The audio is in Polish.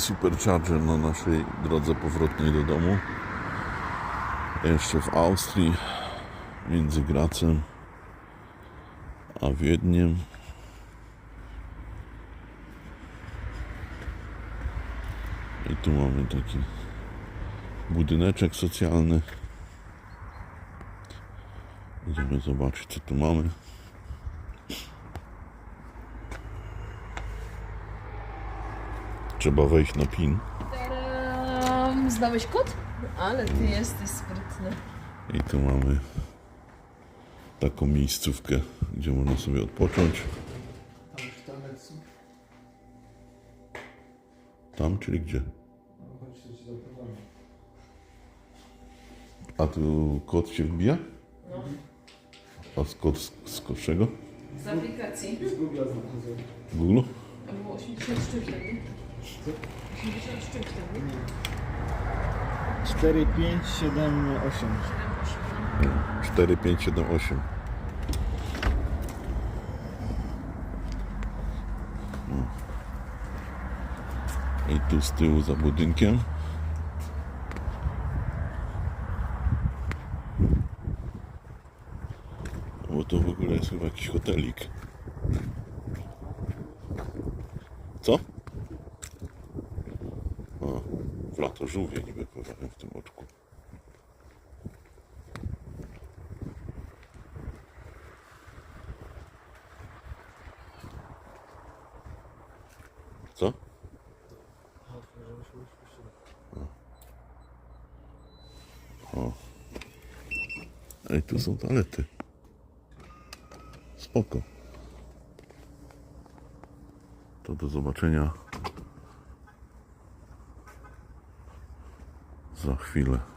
Supercharger na naszej drodze powrotnej do domu. Jeszcze w Austrii, między Gracem a Wiedniem. I tu mamy taki budyneczek socjalny. Idziemy zobaczyć, co tu mamy. Trzeba wejść na PIN. Tadam! Znałeś kod? Ale ty jesteś sprytny. I tu mamy taką miejscówkę, gdzie można sobie odpocząć. Tam czyli gdzie? A tu kod się wbija? No. A z kod z, z kod czego? Z aplikacji. Z Google. Google? To było 80 sztuk wtedy. 80 sztuk wtedy. 4, 5, 7, 8. 4, 5, 7, 8. No. I tu z tyłu za budynkiem. Bo to w ogóle jest chyba jakiś hotelik. Co? O, w lato żółwie niby pływają w tym oczku. Co? O. Ej, tu są toalety. Spoko. To do zobaczenia za chwilę.